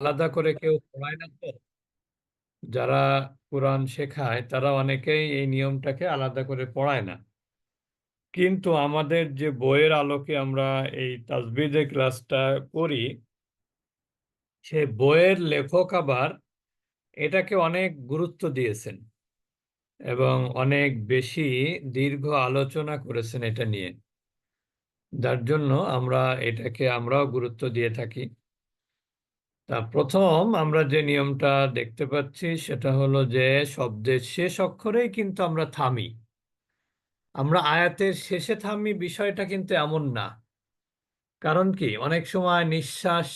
আলাদা করে কেউ পড়ায় না তো। যারা কোরআন শেখায়, তারা অনেকেই এই নিয়মটাকে আলাদা করে পড়ায় না। কিন্তু আমাদের যে বইয়ের আলোকে আমরা এই তাসবিদের ক্লাসটা করি সে বইয়ের লেখক আবার এটাকে অনেক গুরুত্ব দিয়েছেন এবং অনেক বেশি দীর্ঘ আলোচনা করেছেন এটা নিয়ে। যার জন্য আমরা এটাকে আমরাও গুরুত্ব দিয়ে থাকি। তা প্রথম আমরা যে নিয়মটা দেখতে পাচ্ছি সেটা হলো যে শব্দের শেষ অক্ষরেই কিন্তু আমরা থামি। আমরা আয়াতের শেষে থামি বিষয়টা কিন্তু এমন না। কারণ কি? অনেক সময় নিঃশ্বাস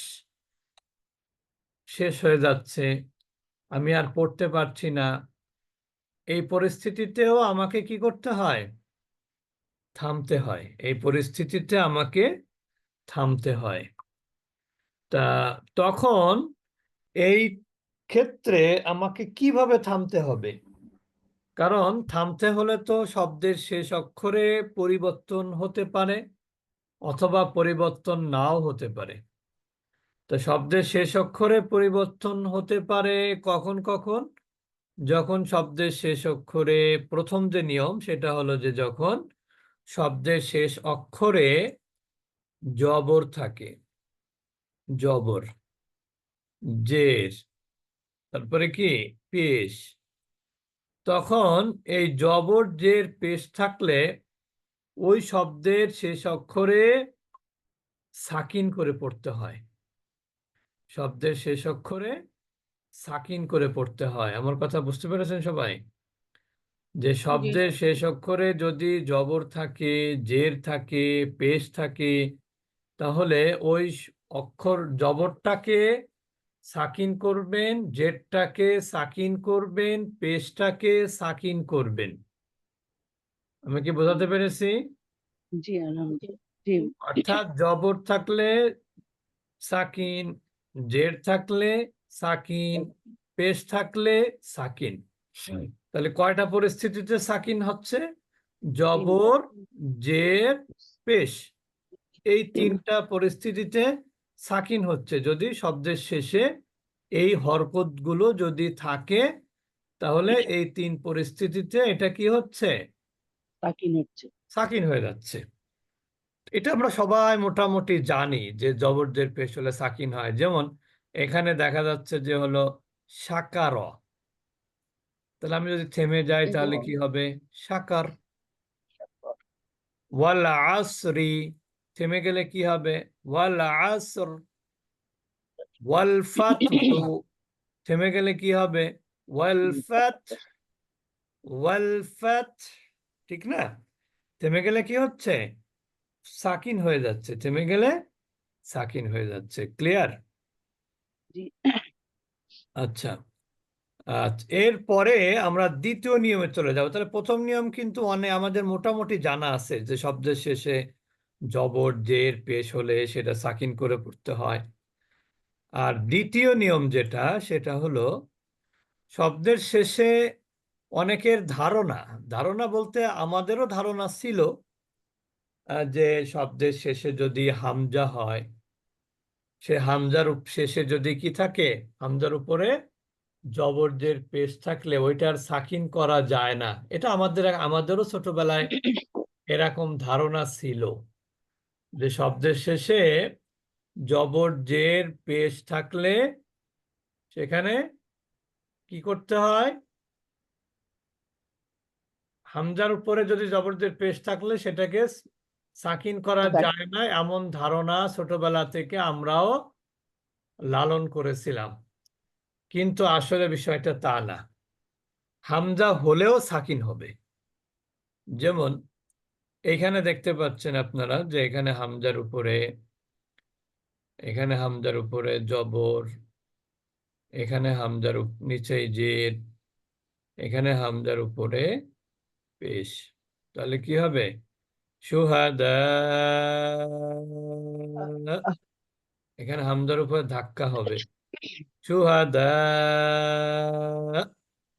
শেষ হয়ে যাচ্ছে, আমি আর পড়তে পারছি না। এই পরিস্থিতিতেও আমাকে কি করতে হয়? থামতে হয়। এই পরিস্থিতিতে আমাকে থামতে হয়। তা তখন এই ক্ষেত্রে আমাকে কীভাবে থামতে হবে? কারণ থামতে হলে তো শব্দের শেষ অক্ষরে পরিবর্তন হতে পারে অথবা পরিবর্তন নাও হতে পারে। তো শব্দের শেষ অক্ষরে পরিবর্তন হতে পারে কখন কখন? যখন শব্দের শেষ অক্ষরে প্রথম যে নিয়ম সেটা হলো যে যখন শব্দের শেষ অক্ষরে জবর থাকে। জবর জের তারপরে কি? পেশ। তখন এই জবর জের পেশ থাকলে ওই শব্দের শেষ অক্ষরে সাকিন করে পড়তে হয়। শব্দের শেষ অক্ষরে সাকিন করে পড়তে হয়। আমার কথা বুঝতে পেরেছেন সবাই? যে শব্দের শেষ অক্ষরে যদি জবর থাকে জের থাকে পেশ থাকে তাহলে ওই অক্ষর জবরটাকে সাকিন করবেন জেরটাকে সাকিন করবেন পেশটাকে সাকিন করবেন। আমি কি বোঝাতে পেরেছি? জি অর্থাৎ জবর থাকলে সাকিন জের থাকলে সাকিন পেশ থাকলে সাকিন। তাহলে কয়টা পরিস্থিতিতে সাকিন হচ্ছে? জবর জের পেশ এই তিনটা পরিস্থিতিতে সাকিন হচ্ছে যদি শব্দের শেষে এই হরকতগুলো যদি থাকে তাহলে এই তিন পরিস্থিতিতে এটা কি হচ্ছে? সাকিন হয়ে যাচ্ছে। এটা আমরা সবাই মোটামুটি জানি যে জবরদের পেশ হলে সাকিন হয়। যেমন এখানে দেখা যাচ্ছে যে হলো সাকার। তাহলে আমি যদি থেমে যাই তাহলে কি হবে? সাকার। ওয়াল আসরি থেমে গেলে কি হবে? ওয়াল আসর ওয়াল ফাতহু থেমে গেলে কি হবে? ওয়াল ফাত ওয়াল ফাত ঠিক না? থেমে গেলে কি হচ্ছে? সাকিন হয়ে যাচ্ছে। থেমে গেলে সাকিন হয়ে যাচ্ছে। ক্লিয়ার? আচ্ছা। আচ্ছা এরপরে আমরা দ্বিতীয় নিয়মে চলে যাব। তাহলে প্রথম নিয়ম কিন্তু অনেক আমাদের মোটামুটি জানা আছে যে শব্দের শেষে জবর, জের, পেশ হলে সেটা সাকিন করে পড়তে হয়। আর দ্বিতীয় নিয়ম যেটা, সেটা হলো শব্দের শেষে অনেকের ধারণা ধারণা বলতে আমাদেরও ধারণা ছিল যে শব্দের শেষে যদি হামজা হয়, সে হামজার শেষে যদি কি থাকে, হামজার উপরে জবরজের পেশ থাকলে ওইটার সাকিন করা যায় না। এটা আমাদের, আমাদেরও ছোটবেলায় এরকম ধারণা ছিল। যে শব্দের শেষে জবরজের পেশ থাকলে সেখানে কি করতে হয়? হামজার উপরে যদি জবরজের পেশ থাকলে সেটাকে সাকিন করা যায় না এমন ধারণা ছোটবেলা থেকে আমরাও লালন করেছিলাম। কিন্তু আসলে বিষয়টা তা না। হামজা হলেও সাকিন হবে। যেমন এখানে দেখতে পাচ্ছেন আপনারা যে এখানে হামজার উপরে, এখানে হামজার উপরে জবর, এখানে হামজার নিচে জের, এখানে হামজার উপরে পেশ। তাহলে কি হবে? সুহাদা, এখানে হামজার উপরে ধাক্কা হবে। সুহাদা,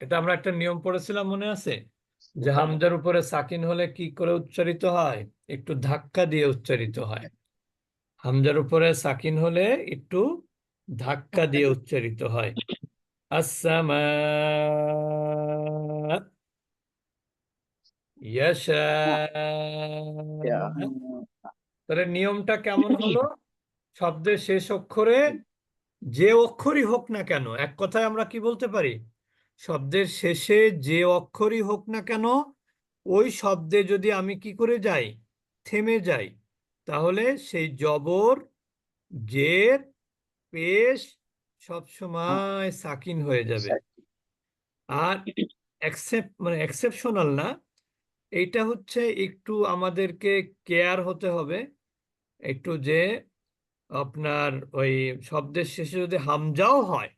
এটা আমরা একটা নিয়ম পড়েছিলাম মনে আছে? যে হামজার উপরে সাকিন হলে কি করে উচ্চারিত হয়? একটু ধাক্কা দিয়ে উচ্চারিত হয়। হামজার উপরে সাকিন হলে একটু ধাক্কা দিয়ে উচ্চারিত হয়। আসামা তাহলে নিয়মটা কেমন হলো? শব্দের শেষ অক্ষরে যে অক্ষরই হোক না কেন এক কথায় আমরা কি বলতে পারি? শব্দের শেষে যে অক্ষরই হোক না কেন, ওই শব্দে যদি আমি কি করে যাই, থেমে যাই, তাহলে সেই জবর, জের, পেশ সব সময় সাকিন হয়ে যাবে। আর অ্যাকসেপ্ট মানে এক্সেপশনাল না, এইটা হচ্ছে একটু আমাদেরকে কেয়ার হতে হবে। একটু যে আপনার ওই শব্দের শেষে যদি হামজাও হয়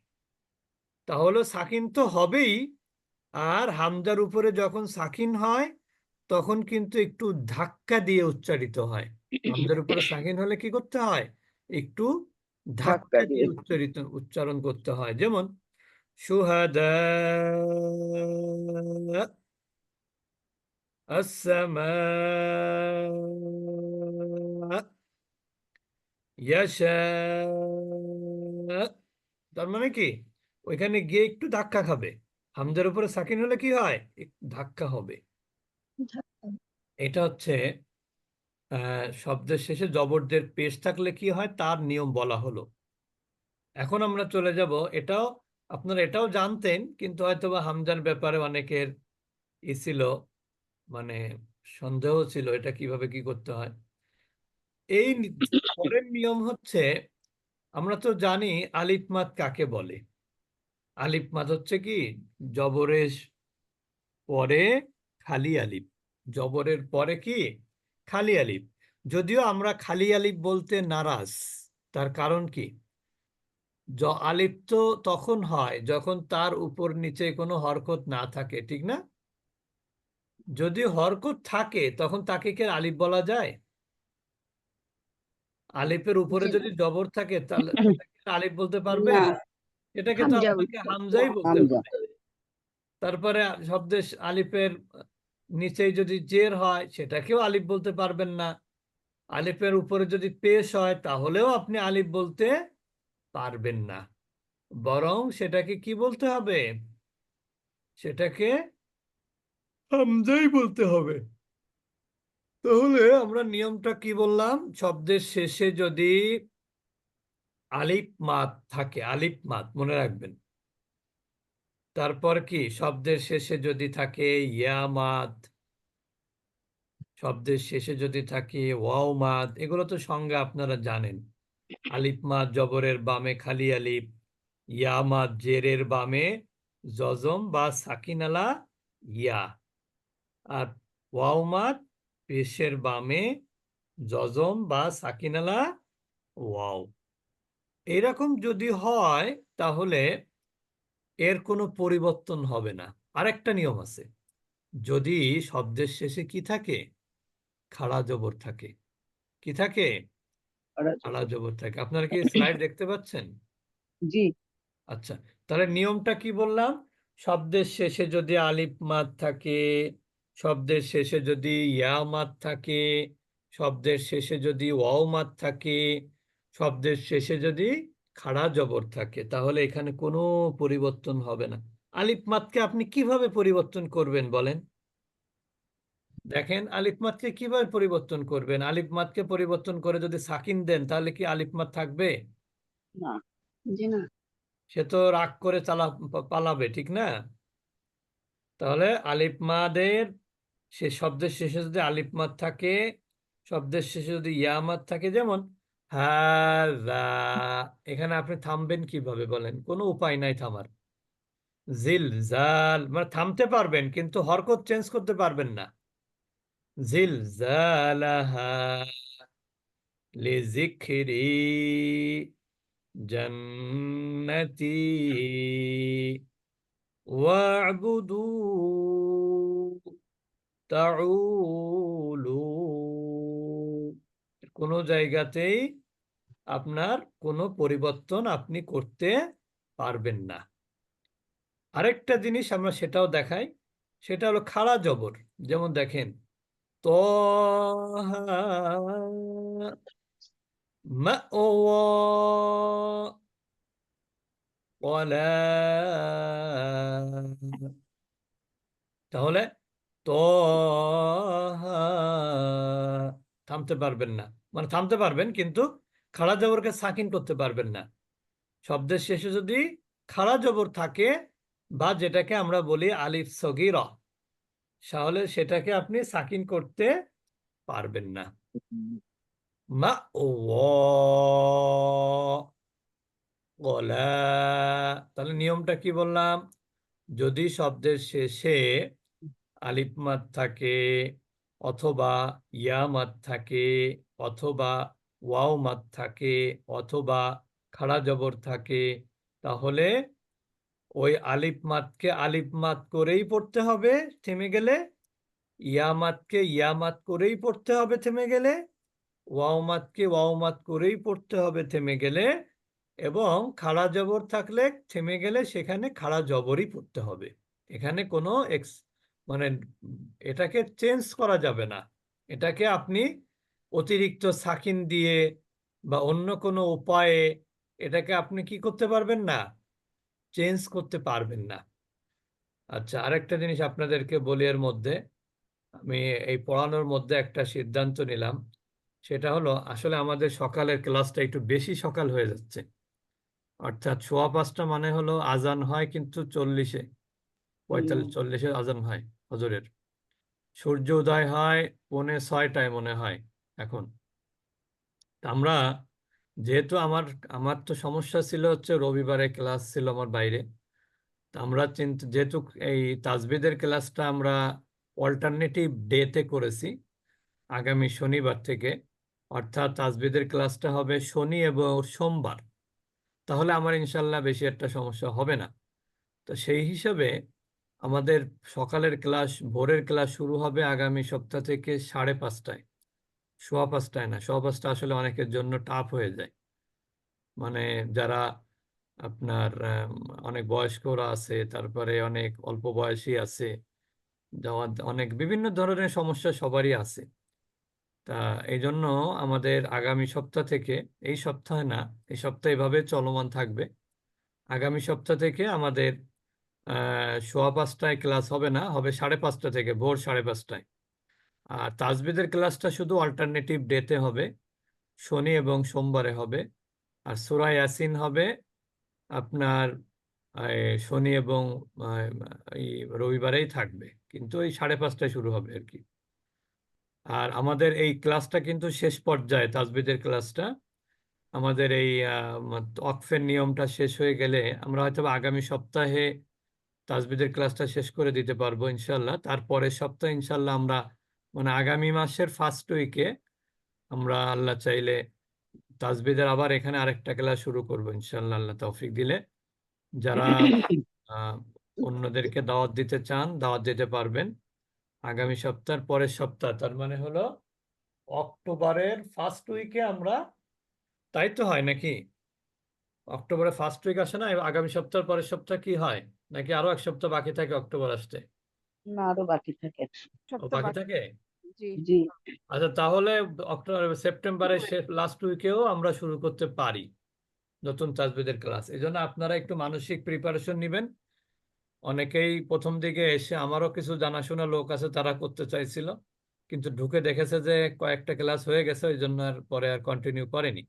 তাহলে সাকিন তো হবেই আর হামজার উপরে যখন সাকিন হয় তখন কিন্তু একটু ধাক্কা দিয়ে উচ্চারিত হয় হামজার উপরে সাকিন হলে কি করতে হয় একটু ধাক্কা দিয়ে দিয়ে। উচ্চারিত উচ্চারণ করতে হয় যেমন সুহাদা السماء يشاء তার মানে কি ওইখানে গিয়ে একটু ধাক্কা খাবে। হামজার উপরে সাকিন হলে কি হয়? ধাক্কা হবে। এটা হচ্ছে আহ, শব্দের শেষে জবরদের পেশ থাকলে কি হয়? তার নিয়ম বলা হলো। এখন আমরা চলে যাব। এটাও আপনারা এটাও জানতেন কিন্তু হয়তোবা হামজার ব্যাপারে অনেকের ই ছিল মানে সন্দেহ ছিল এটা কীভাবে কি করতে হয়। এই পরের নিয়ম হচ্ছে আমরা তো জানি আলিফ মাদ কাকে বলে। আলিফ মাদ হচ্ছে কি? জবরের পরে খালি আলিফ। জবরের পরে কি? খালি আলিফ। যদিও আমরা খালি আলিফ বলতে নারাজ তার কারণ কি? জ আলিফ তো তখন হয় যখন তার উপর নিচে কোনো হরকত না থাকে ঠিক না? যদি হরকত থাকে তখন তাকে কি আলিফ বলা যায়? আলিফের উপরে যদি জবর থাকে তাহলে আলিফ বলতে পারবে? এটাকে তো আপনাকে হামজাই বলতে হবে। তারপরে শব্দের আলিফের নিচেই যদি জের হয় সেটাকেও আলিফ বলতে পারবেন না। আলিফের উপরে যদি পেশ হয় তাহলেও আপনি আলিফ বলতে পারবেন না। বরং সেটাকে কি বলতে হবে? সেটাকে হামজাই বলতে হবে। তাহলে আমরা নিয়মটা কি বললাম? শব্দের শেষে যদি আলিফ মাদ থাকে, আলিফ মাদ, মনে রাখবেন। তারপর কি? শব্দের শেষে যদি থাকে ইয়া মাদ, শব্দের শেষে যদি থাকে ওয়াও মাদ, এগুলো তো সংজ্ঞা আপনারা জানেন। আলিফ মাদ জবরের বামে খালি আলিফ, ইয়া মাদ জেরের বামে জজম বা সাকিনালা ইয়া। আর ওয়াও মাদ পেশের বামে জজম বা সাকিনালা ওয়াও। এরকম যদি হয় তাহলে এর কোনো পরিবর্তন হবে না। আরেকটা নিয়ম আছে। যদি শব্দের শেষে কি থাকে? খাড়া জবর থাকে। কি থাকে? খাড়া জবর। থাকে। আপনারা কি স্লাইড দেখতে পাচ্ছেন? জি। আচ্ছা তাহলে নিয়মটা কি বললাম? শব্দের শেষে যদি আলিফ মাদ থাকে শব্দের শেষে যদি ইয়া মাদ থাকে শব্দের শেষে যদি ওয়াও মাদ থাকে শব্দের শেষে যদি খাড়া জবর থাকে তাহলে এখানে কোনো পরিবর্তন হবে না। আলিফ মাদকে আপনি কীভাবে পরিবর্তন করবেন বলেন? দেখেন আলিফ মাদকে কীভাবে পরিবর্তন করবেন? আলিফ মাদকে পরিবর্তন করে যদি সাকিন দেন তাহলে কি আলিফ মাদ থাকবে? না সে তো রাগ করে চালা পালাবে ঠিক না? তাহলে আলিফ মাদের সে শব্দের শেষে যদি আলিফ মাদ থাকে শব্দের শেষে যদি ইয়া মাদ থাকে যেমন হ্যাঁ, হাদা এখানে আপনি থামবেন কীভাবে বলেন? কোনো উপায় নাই থামার। জিল জাল মানে থামতে পারবেন কিন্তু হরকত চেঞ্জ করতে পারবেন না। জিল লিজিখরি ওয়াবুদু তাউলু। কোনো জায়গাতেই আপনার কোনো পরিবর্তন আপনি করতে পারবেন না। আরেকটা জিনিস আমরা সেটাও দেখাই, সেটা হলো খাড়া জবর। যেমন দেখেন কলা তাহলে তো থামতে পারবেন না। মানে থামতে পারবেন, কিন্তু খাড়া জবরকে সাকিন করতে পারবেন না। শব্দের শেষে যদি খাড়া জবর থাকে বা যেটাকে আমরা বলি আলিফ সগির, তাহলে সেটাকে আপনি সাকিন করতে পারবেন না। মা ও তাহলে নিয়মটা কি বললাম? যদি শব্দের শেষে আলিফ মাদ থাকে অথবা ইয়া মাদ থাকে অথবা ওয়াও মাদ থাকে অথবা খাড়া জবর থাকে, তাহলে ওই আলিফ মাদকে আলিফ মাদ করেই পড়তে হবে থেমে গেলে, ইয়া মাদকে ইয়া মাদ করেই পড়তে হবে থেমে গেলে, ওয়াও মাদকে ওয়াও মাদ করেই পড়তে হবে থেমে গেলে এবং খাড়া জবর থাকলে থেমে গেলে সেখানে খাড়া জবরই পড়তে হবে। এখানে কোনো এক্স মানে এটাকে চেঞ্জ করা যাবে না। এটাকে আপনি অতিরিক্ত সাকিন দিয়ে বা অন্য কোনো উপায়ে এটাকে আপনি কি করতে পারবেন না? চেঞ্জ করতে পারবেন না। আচ্ছা আরেকটা জিনিস আপনাদেরকে বলি এর মধ্যে। আমি এই পড়ানোর মধ্যে একটা সিদ্ধান্ত নিলাম। সেটা হলো আসলে আমাদের সকালের ক্লাসটা একটু বেশি সকাল হয়ে যাচ্ছে। অর্থাৎ সোয়া পাঁচটা মানে হলো আজান হয় কিন্তু চল্লিশে। পঁয়তাল্লিশ চল্লিশে আজান হয় হজরের। সূর্য উদয় হয় পৌনে ছয়টায় মনে হয়। এখন। আমরা যেহেতু আমার আমার তো সমস্যা ছিল হচ্ছে রবিবারে ক্লাস ছিল আমার বাইরে আমরা চিন্তা, যেহেতু এই তাজবিদের ক্লাসটা আমরা অল্টারনেটিভ ডেতে করেছি, আগামী শনিবার থেকে, অর্থাৎ তাজবিদের ক্লাসটা হবে শনি এবং সোমবার, তাহলে আমার ইনশাল্লাহ বেশি একটা সমস্যা হবে না। তো সেই হিসাবে আমাদের সকালের ক্লাস, ভোরের ক্লাস শুরু হবে আগামী সপ্তাহ থেকে সাড়ে পাঁচটায়। সোয়া পাঁচটায় না। সোয়া পাঁচটা আসলে অনেকের জন্য টাফ হয়ে যায়। মানে যারা আপনার অনেক বয়স্করা আছে, তারপরে অনেক অল্প বয়সী আছে, যাওয়া, অনেক বিভিন্ন ধরনের সমস্যা সবারই আছে। তা এই জন্য আমাদের আগামী সপ্তাহ থেকে, এই সপ্তাহে না, এই সপ্তাহে এভাবে চলমান থাকবে। আগামী সপ্তাহ থেকে আমাদের সোয়া পাঁচটায় ক্লাস হবে না, হবে সাড়ে পাঁচটা থেকে, ভোর সাড়ে পাঁচটায়। আর তাজবিদের ক্লাসটা শুধু অল্টারনেটিভ ডেতে হবে, শনি এবং সোমবারে হবে। আর সূরা ইয়াসিন হবে আপনার শনি এবং রবিবারেই থাকবে। কিন্তু এই সাড়ে পাঁচটায় শুরু হবে আর কি। আর আমাদের এই ক্লাসটা কিন্তু শেষ পর্যায়ে তাজবিদের ক্লাসটা। আমাদের এই ওয়াকফের নিয়মটা শেষ হয়ে গেলে আমরা হয়তো আগামী সপ্তাহে তাজবিদের ক্লাসটা শেষ করে দিতে পারব ইনশাল্লাহ তারপরের সপ্তাহে ইনশাল্লাহ আমরা মানে আগামী মাসের ফার্স্ট উইকে আমরা আল্লাহ চাইলে তাজবিদের আবার এখানে আরেকটা ক্লাস শুরু করব ইনশাল্লাহ আল্লাহ তৌফিক দিলে। যারা অন্যদেরকে দাওয়াত দিতে চান, দাওয়াত দিতে পারবেন আগামী সপ্তাহের পরের সপ্তাহ। তার মানে হলো অক্টোবরের ফার্স্ট উইকে আমরা, তাই তো হয় নাকি? অক্টোবরের ফার্স্ট উইক আসে না আগামী সপ্তাহের পরের সপ্তাহ কি হয়? নাকি আরও এক সপ্তাহ বাকি থাকে অক্টোবর আসতে? না আরও বাকি থাকে। ও বাকি থাকে? জি। জি। আচ্ছা তাহলে অক্টোবর সেপ্টেম্বরের শেষ লাস্ট উইকেও আমরা শুরু করতে পারি নতুন তাজবিদের ক্লাস এই জন্য আপনারা একটু মানসিক প্রিপারেশন নেবেন। অনেকেই প্রথম দিকে এসে আমারও কিছু জানাশোনা লোক আছে তারা করতে চাইছিল। কিন্তু ঢুকে দেখেছে যে কয়েকটা ক্লাস হয়ে গেছে ওই জন্য আর পরে আর কন্টিনিউ করেনি।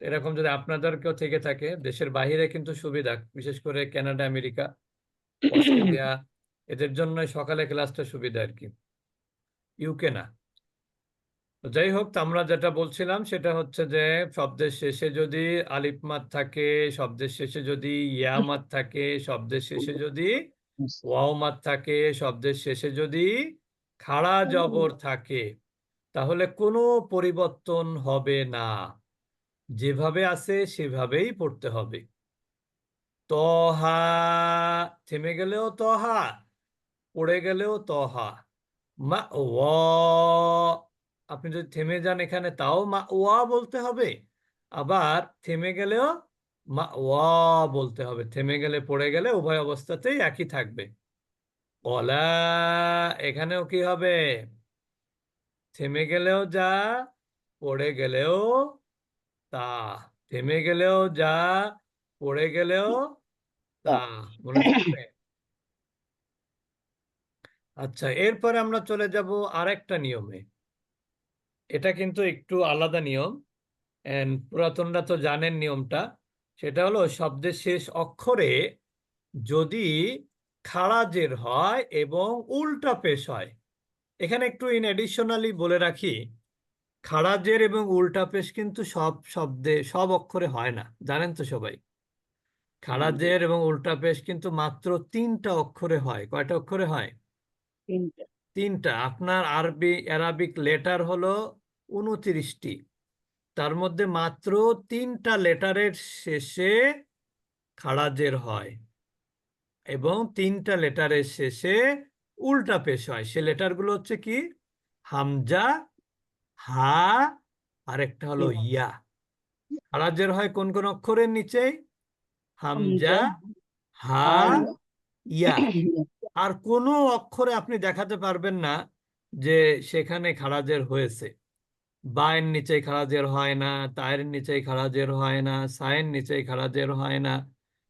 এরকম যদি আপনাদের কেউ থেকে থাকে দেশের বাইরে কিন্তু সুবিধা বিশেষ করে কানাডা আমেরিকা অস্ট্রেলিয়া এদের জন্য সকালে ক্লাসটা সুবিধা আর কি। ইউকে না। যাই হোক, আমরা যেটা বলছিলাম সেটা হচ্ছে যে, শব্দের শেষে যদি আলিফ মাদ থাকে, শব্দের শেষে যদি ইয়া মাদ থাকে, শব্দের শেষে যদি ওয়াও মাদ থাকে, শব্দের শেষে যদি খাড়া জবর থাকে, তাহলে কোনো পরিবর্তন হবে না। যেভাবে আছে সেভাবেই পড়তে হবে। তহা, থেমে গেলেও তহা পড়ে গেলেও তহা মা আপনি যদি থেমে যান এখানে তাও মা ওয়া বলতে হবে। আবার থেমে গেলেও মা ওয়া বলতে হবে। থেমে গেলে পড়ে গেলে উভয় অবস্থাতেই একই থাকবে। অলা এখানেও কি হবে? থেমে গেলেও যা পড়ে গেলেও তা। থেমে গেলেও যা পড়ে গেলেও তা। মনে আচ্ছা এরপরে আমরা চলে যাব আরেকটা নিয়মে। এটা কিন্তু একটু আলাদা নিয়ম পুরাতনরা তো জানেন নিয়মটা। সেটা হলো শব্দের শেষ অক্ষরে যদি খাড়া জের হয় এবং উল্টা পেশ হয়। এখানে একটু ইন অ্যাডিশনালি বলে রাখি খাড়া জের এবং উল্টা পেশ কিন্তু সব শব্দে সব অক্ষরে হয় না। জানেন তো সবাই? খাড়া জের এবং উল্টা পেশ কিন্তু মাত্র তিনটা অক্ষরে হয়। কয়টা অক্ষরে হয়? তিনটা। তিনটা। আপনার আরবি অ্যারাবিক লেটার হলো উনত্রিশটি। তার মধ্যে মাত্র তিনটা লেটারের শেষে খাড়াজের হয় এবং তিনটা লেটারের শেষে উল্টা পেশ হয়। সে লেটারগুলো হচ্ছে কি? হামজা হা আর একটা হলো ইয়া। ইয়া। খাড়াজের হয় কোন কোন অক্ষরের নিচে হামজা হা ইয়া। আর কোনো অক্ষরে আপনি দেখাতে পারবেন না যে সেখানে খারাজের হয়েছে। বায়ের নিচে খারাজের হয় না, তায়ের নিচে খারাজের হয় না, সায়ের নিচে খারাজের হয় না,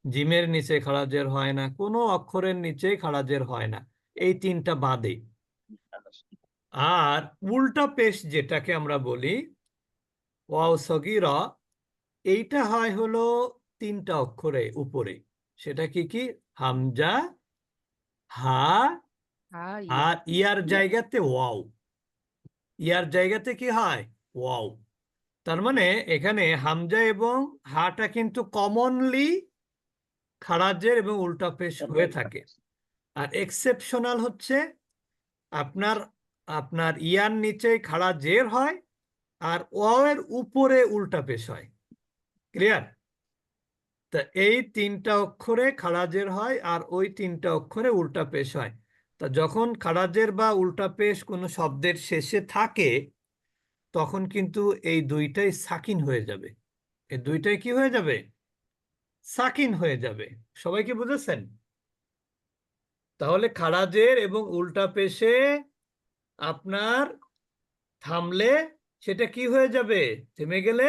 জিমের নিচে খারাজের হয় না, কোনো অক্ষরের নিচে খারাজের হয় না। এই তিনটা বাদে। আর উল্টা পেশ যেটাকে আমরা বলি, ওয়াও সগির, এইটা হয় হলো তিনটা অক্ষরে উপরে। সেটা কি কি? হামজা হা আর ইয়ার জায়গাতে ওয়াও। ইয়ার জায়গাতে কি হয়? ওয়াও। তার মানে এখানে হামজা এবং হাটা কিন্তু কমনলি খারাজের এবং উল্টা পেশ হয়ে থাকে। আর এক্সেপশনাল হচ্ছে আপনার আপনার ইয়ার নিচে খাড়া জের হয় আর ওয়াও এর উপরে উল্টা পেশ হয়। ক্লিয়ার তা এই তিনটা অক্ষরে খারাজের হয় আর ওই তিনটা অক্ষরে উল্টা পেশ হয়। তা যখন খারাজের বা উল্টা পেশ কোনো শব্দের শেষে থাকে, তখন কিন্তু এই দুইটাই সাকিন হয়ে যাবে। এই দুইটাই কি হয়ে যাবে? সাকিন হয়ে যাবে। সবাই কি বুঝেছেন? তাহলে খারাজের এবং উল্টা পেশে আপনার থামলে সেটা কি হয়ে যাবে? থেমে গেলে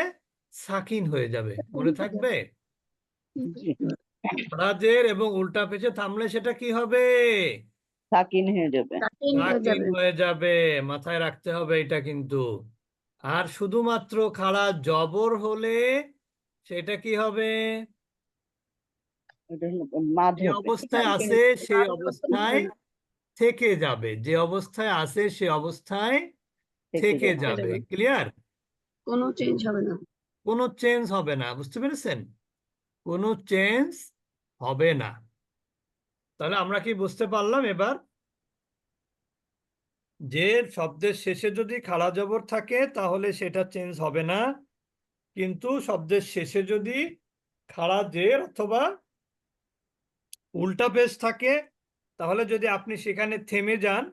সাকিন হয়ে যাবে। মনে থাকবে? খাড়াজের এবং উল্টা পেশে থামলে সেটা কি হবে? সাকিন হয়ে যাবে। সাকিন হয়ে যাবে। মাথায় রাখতে হবে এটা কিন্তু। আর শুধুমাত্র খাড়া জবর হলে সেটা কি হবে? যে অবস্থায় আছে সেই অবস্থায় থেকে যাবে। যে অবস্থায় আছে সে অবস্থায় থেকে যাবে। ক্লিয়ার কোনো চেঞ্জ হবে না। কোনো চেঞ্জ হবে না। বুঝতে পেরেছেন? কোনো চেঞ্জ হবে না। তাহলে আমরা কি বুঝতে পারলাম এবার? যে শব্দের শেষে যদি খাড়া জবর থাকে তাহলে সেটা চেঞ্জ হবে না। কিন্তু শব্দের শেষে যদি খাড়া জের অথবা উল্টা পেশ থাকে তাহলে যদি আপনি সেখানে থেমে যান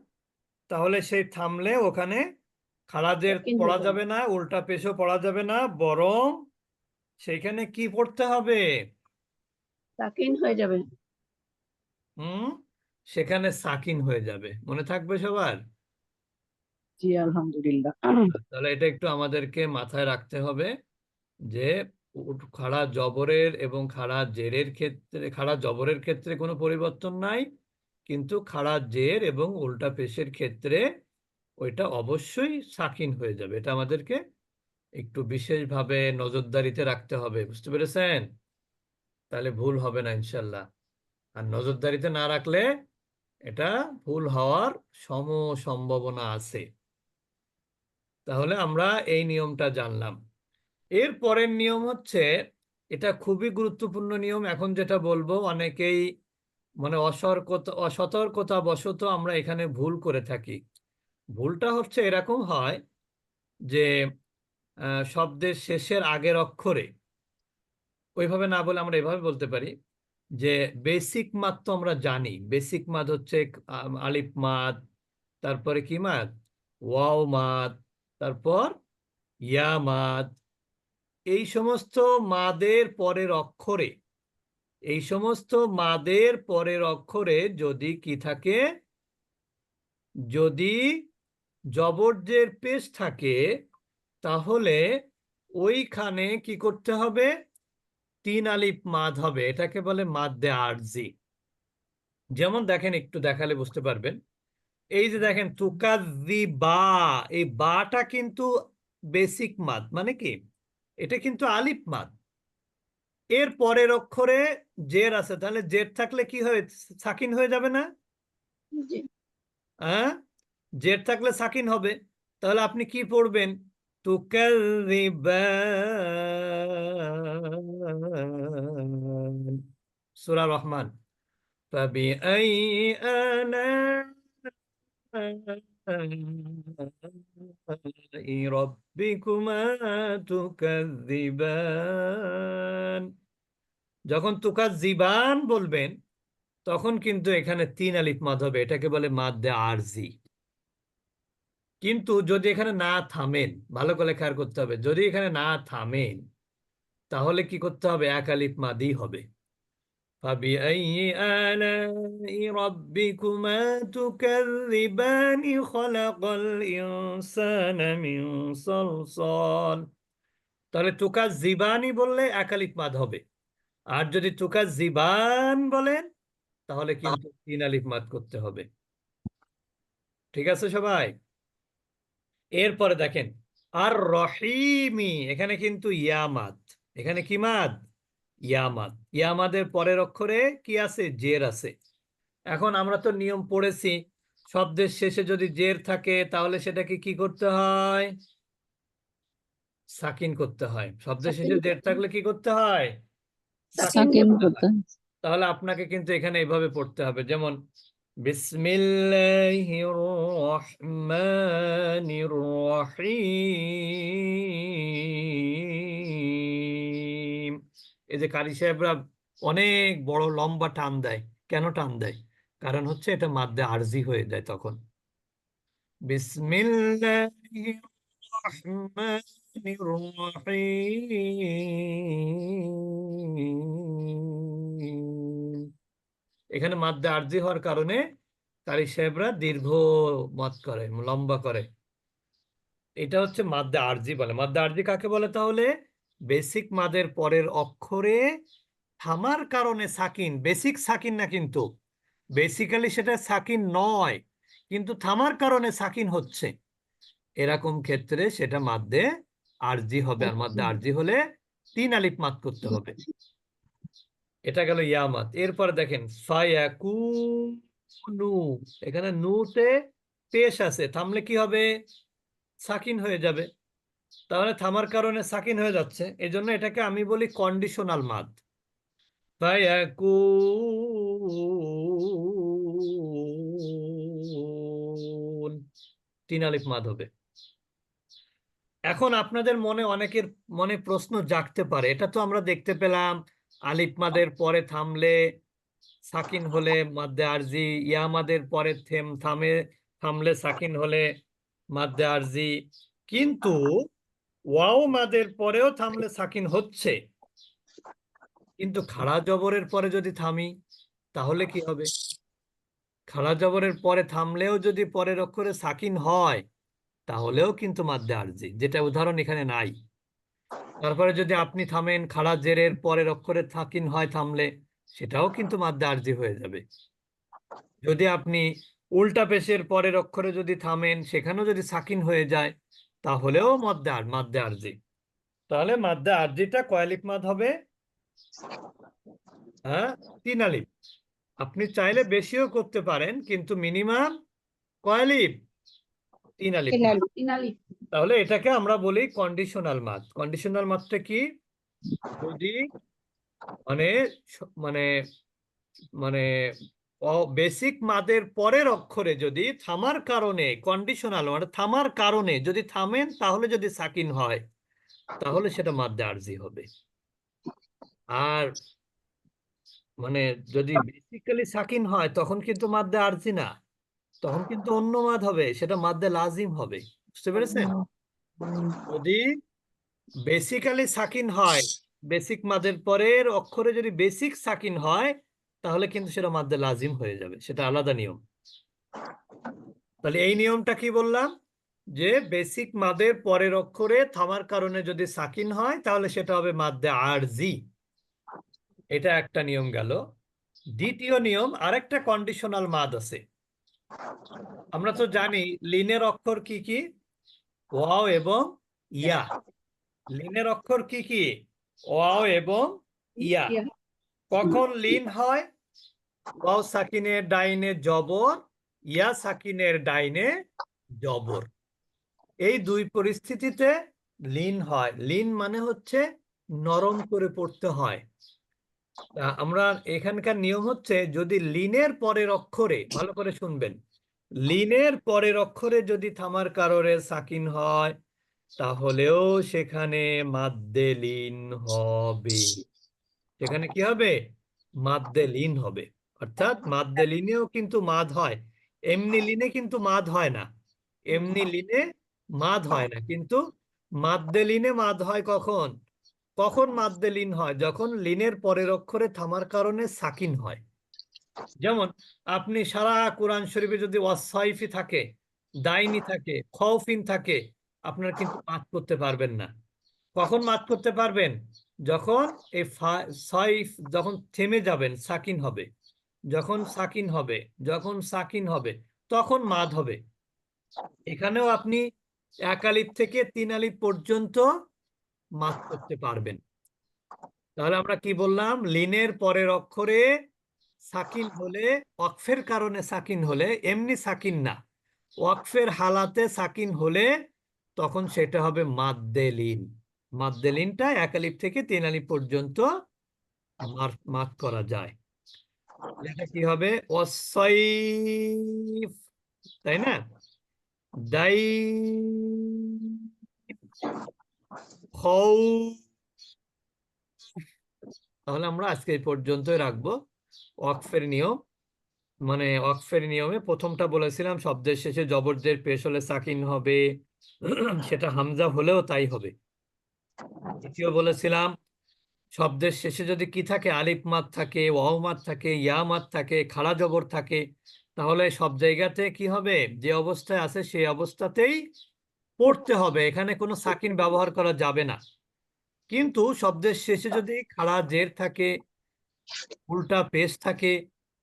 তাহলে সেই থামলে ওখানে খাড়া জের পড়া যাবে না উল্টা পেশও পড়া যাবে না বরং সেখানে কি পড়তে হবে? সাকিন হয়ে যাবে। হুম? সেখানে সাকিন হয়ে যাবে। মনে থাকবে সবার? জি আলহামদুলিল্লাহ। তাহলে এটা একটু আমাদেরকে মাথায় রাখতে হবে যে খাড়া জবরের এবং খাড়া জেরের ক্ষেত্রে খাড়া জবরের ক্ষেত্রে কোনো পরিবর্তন নাই। কিন্তু খাড়া জের এবং উল্টা পেশের ক্ষেত্রে ওইটা অবশ্যই সাকিন হয়ে যাবে। এটা আমাদেরকে একটু বিশেষভাবে নজরদারিতে রাখতে হবে, বুঝতে পেরেছেন? তাহলে ভুল হবে না ইনশাল্লাহ। আর নজরদারিতে না রাখলে এটা ভুল হওয়ার সম সম্ভাবনা আছে। তাহলে আমরা এই নিয়মটা জানলাম। এর পরের নিয়ম হচ্ছে, এটা খুবই গুরুত্বপূর্ণ নিয়ম, এখন যেটা বলব, অনেকেই মানে অসতর্কতা অসতর্কতা বশত আমরা এখানে ভুল করে থাকি। ভুলটা হচ্ছে এরকম হয় যে শব্দের শেষের আগের অক্ষরে। ওইভাবে না বলে আমরা এভাবে বলতে পারি যে বেসিক মাদ তো আমরা জানি। বেসিক মাদ হচ্ছে আলিফ মাদ তারপরে কি মাদ ওয়াও মাদ তারপর ইয়া মাদ এই সমস্ত মাদের পরের অক্ষরে, এই সমস্ত মাদের পরের অক্ষরে যদি কি থাকে? যদি জবরজের পেশ থাকে তাহলে ওইখানে কি করতে হবে? তিন আলিফ মাদ হবে এটাকে বলে মাদ্দে আরজি। যেমন দেখেন একটু দেখালে বুঝতে পারবেন। এই যে দেখেন তুকাজি বা এই বাটা কিন্তু বেসিক মাদ মানে কি? এটা কিন্তু আলিফ মাদ। এর পরের অক্ষরে জের আছে তাহলে জের থাকলে কি হয়ে সাকিন হয়ে যাবে না? জি। হ্যাঁ জের থাকলে সাকিন হবে। তাহলে আপনি কি পড়বেন? তুকাযিবান সূরা রহমান فبأي آلاء ربكما تكذبان যখন তুকাজ্জিবান বলবেন তখন কিন্তু এখানে তিন আলিফ মাদ হবে এটাকে বলে মাদ্দে আরজি কিন্তু যদি এখানে না থামেন ভালো করে খেয়াল করতে হবে যদি এখানে না থামেন তাহলে কি করতে হবে এক আলিফ মাদি হবে فبأي آلاء ربكما تكذبان خلق الإنسان من صلصال তাহলে তুকাজ্জিবানি বললে এক আলিফ মাদ হবে আর যদি তুকাজ্জিবান বলেন তাহলে কিন্তু তিন আলিফ মাদ করতে হবে ঠিক আছে সবাই এরপরে দেখেন আর রহিমি এখানে কিন্তু ইয়ামাদ। এখানে কি মাদ? ইয়ামাদ। ইয়ামাদের পরের অক্ষরে কি আছে? জের আছে। এখন আমরা তো নিয়ম পড়েছি শব্দের শেষে যদি জের থাকে তাহলে সেটাকে কি করতে হয়? সাকিন করতে হয়। শব্দের শেষে জের থাকলে কি করতে হয়। তাহলে আপনাকে কিন্তু এখানে এইভাবে পড়তে হবে। যেমন বিসমিল্লাহির রহমানির রহিম এই যে কারি সাহেবরা অনেক বড় লম্বা টান দেয়। কেন টান দেয়? কারণ হচ্ছে এটা মাদ্দে আরজি হয়ে যায় তখন। বিসমিল্লাহির রহমানির রহিম এখানে মাদ্দে আরজি হওয়ার কারণে কারি সাহেবরা দীর্ঘ মত করে, লম্বা করে। এটা হচ্ছে মাদ্দে আরজি বলে। মাদ্দে আরজি কাকে বলে তাহলে? বেসিক মাদের পরের অক্ষরে থামার কারণে সাকিন, বেসিক সাকিন না কিন্তু। বেসিক্যালি সেটা সাকিন নয়, কিন্তু থামার কারণে সাকিন হচ্ছে। এরকম ক্ষেত্রে সেটা মাদ্দে আরজি হবে, আর মাদ্দে আরজি হলে তিন আলিফ মাদ করতে হবে। এটা গেল ইয়ামাত। এরপর দেখেন, ফায়াকুনু, এখানে নুতে পেশ আছে, থামলে কি হবে? সাকিন হয়ে যাবে। তাহলে থামার কারণে সাকিন হয়ে যাচ্ছে। এই জন্য এটাকে আমি বলি কন্ডিশনাল মাদ। তিন আলিফ মাদ হবে। এখন আপনাদের মনে, অনেকের মনে প্রশ্ন জাগতে পারে। এটা তো আমরা দেখতে পেলাম। আলিফ মাদের পরে থামলে, সাকিন হলে মাদ্দে আরজি, ইয়া মাদের পরে থেম, থামে, থামলে সাকিন হলে মাদ্দে আরজি। কিন্তু ওয়াও মাদের পরেও থামলে সাকিন হচ্ছে। কিন্তু খাড়া জবরের পরে যদি থামি, তাহলে কি হবে? খাড়া জবরের পরে থামলেও যদি পরের অক্ষরে সাকিন হয়, তাহলেও কিন্তু মাদ্দে আরজি, যেটা উদাহরণ এখানে নাই। তারপরে যদি আপনি থামেন, খাড়া জেরের পরের অক্ষরে সাকিন হয় থামলে, সেটাও কিন্তু মাদ্দে আর্জি হয়ে যাবে। যদি আপনি উল্টা পেশের পরের অক্ষরে যদি থামেন, সেখানেও যদি সাকিন হয়ে যায়, তাহলেও মদ্দে মাদ্দে আরজি। তাহলে মাদ্দে আর্জিটা কয়ালিফ মাদ হবে? হ্যাঁ তিন আপনি চাইলে বেশিও করতে পারেন, কিন্তু মিনিমাম কয়ালিফ তিন আলিফ তাহলে এটাকে আমরা বলি কন্ডিশনাল মাদ কন্ডিশনাল কি? যদি মানে মানে মানে বেসিক মাদের পরের অক্ষরে যদি থামার কারণে কন্ডিশনাল মানে থামার কারণে যদি থামেন তাহলে যদি সাকিন হয় তাহলে সেটা মাদ্দে আরজি হবে। আর মানে যদি বেসিক্যালি সাকিন হয় তখন কিন্তু মাদ্দে আরজি না। তখন কিন্তু অন্য মাদ হবে সেটা মাদ্দে লাজিম হবে। বুঝতে পেরেছেন? যদি বেসিক্যালি সাকিন হয় বেসিক মাদের পরের অক্ষরে যদি বেসিক সাকিন হয় তাহলে কিন্তু সেটা মাদ্দে লাজিম হয়ে যাবে সেটা আলাদা নিয়ম। তাহলে এই নিয়মটা কি বললাম? যে বেসিক মাদের পরের অক্ষরে থামার কারণে যদি সাকিন হয় তাহলে সেটা হবে মাদ্দে আরজি। এটা একটা নিয়ম গেল। দ্বিতীয় নিয়ম আরেকটা কন্ডিশনাল মাদ আছে। আমরা তো জানি লিনের অক্ষর কি কি? ওয়াও এবং ইয়া। লিনের অক্ষর কি কি? ওয়াও এবং ইয়া। কখন লিন হয়? ওয়াও সাকিনের ডাইনে জবর ইয়া সাকিনের ডাইনে জবর। এই দুই পরিস্থিতিতে লিন হয়। লিন মানে হচ্ছে নরম করে পড়তে হয়। আমরা এখানকার নিয়ম হচ্ছে যদি লিনের পরের অক্ষরে, ভালো করে শুনবেন, লিনের পরের অক্ষরে যদি থামার কারণে সাকিন হয়, তাহলেও সেখানে মাদ্দে লিন হবে। সেখানে কি হবে? মাদ্দে লিন হবে। অর্থাৎ মাদ্দে লিনেও কিন্তু মাদ হয়। এমনি লিনে কিন্তু মাদ হয় না। এমনি লিনে মাদ হয় না। কিন্তু মাদ্দে লিনে মাদ হয় কখন? কখন মাদ্দে লিন হয়? যখন লিনের পরের অক্ষরে থামার কারণে সাকিন হয়। যেমন, আপনি সারা কোরআন শরীফে যদি ওয়াসাইফি থাকে, দাইনি থাকে খৌফিন থাকে, আপনার কিন্তু মাত করতে পারবেন না। কখন মাত করতে পারবেন? যখন এই সাইফ যখন থেমে যাবেন, সাকিন হবে। যখন সাকিন হবে, যখন সাকিন হবে, তখন মাদ হবে। এখানেও আপনি এক আলিফ থেকে তিন আলিফ পর্যন্ত মাত করতে পারবেন। তাহলে আমরা কি বললাম? লিনের পরের অক্ষরে সাকিন হলে, ওয়াকফের কারণে সাকিন হলে, এমনি সাকিন না। ওয়াকফের হালাতে সাকিন হলে তখন সেটা হবে মাদ্দে লিন মাদ্দে লিনটা এক আলিফ থেকে তিন আলিফ পর্যন্ত মাত করা যায়। এটা কি হবে? ওয়াসাইফ তাই না? দাই তাহলে আমরা আজকে এই রাখব। ওয়াকফের নিয়ম। মানে ওয়াকফের নিয়মে প্রথমটা বলেছিলাম শব্দের শেষে জবরদের পেশ হলে সাকিন হবে। সেটা হামজা হলেও তাই হবে। দ্বিতীয় বলেছিলাম, শব্দের শেষে যদি কি থাকে? আলিফ মাদ থাকে, ওয়াও মাদ থাকে, ইয়া মাদ থাকে, খাড়া জবর থাকে, তাহলে সব জায়গাতে কি হবে? যে অবস্থায় আছে সেই অবস্থাতেই পড়তে হবে এখানে কোনো সাকিন ব্যবহার করা যাবে না। কিন্তু শব্দের শেষে যদি খাড়া জের থাকে উল্টা পেশ থাকে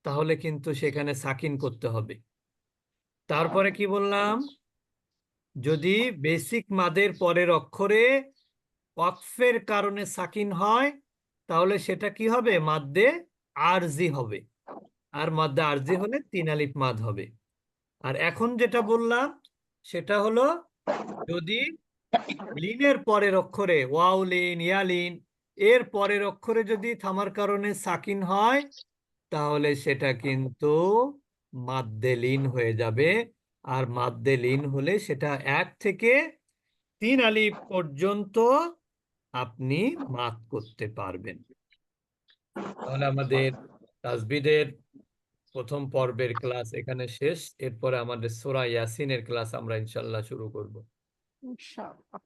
তাহলে কিন্তু সেখানে সাকিন করতে হবে। তারপরে কি বললাম? যদি বেসিক মাদের পরের অক্ষরে ওয়াকফের কারণে সাকিন হয় তাহলে সেটা কি হবে? মাদ্দে আরজি হবে। আর মাদ্দে আরজি হলে তিন আলিফ মাদ হবে। আর এখন যেটা বললাম সেটা হলো যদি লিনের পরের অক্ষরে ওয়াও লিন ইয়ালিন এর পরের অক্ষরে যদি থামার কারণে সাকিন হয়, তাহলে সেটা কিন্তু মাদ্দে লিন হয়ে যাবে। আর মাদ্দে লিন হলে সেটা এক থেকে তিন আলিফ পর্যন্ত আপনি মাত করতে পারবেন। তাহলে আমাদের তাজবিদের প্রথম পর্বের ক্লাস এখানে শেষ। এরপরে আমাদের সোরা ইয়াসিনের ক্লাস আমরা ইনশাল্লাহ শুরু করব। ইনশাআল্লাহ।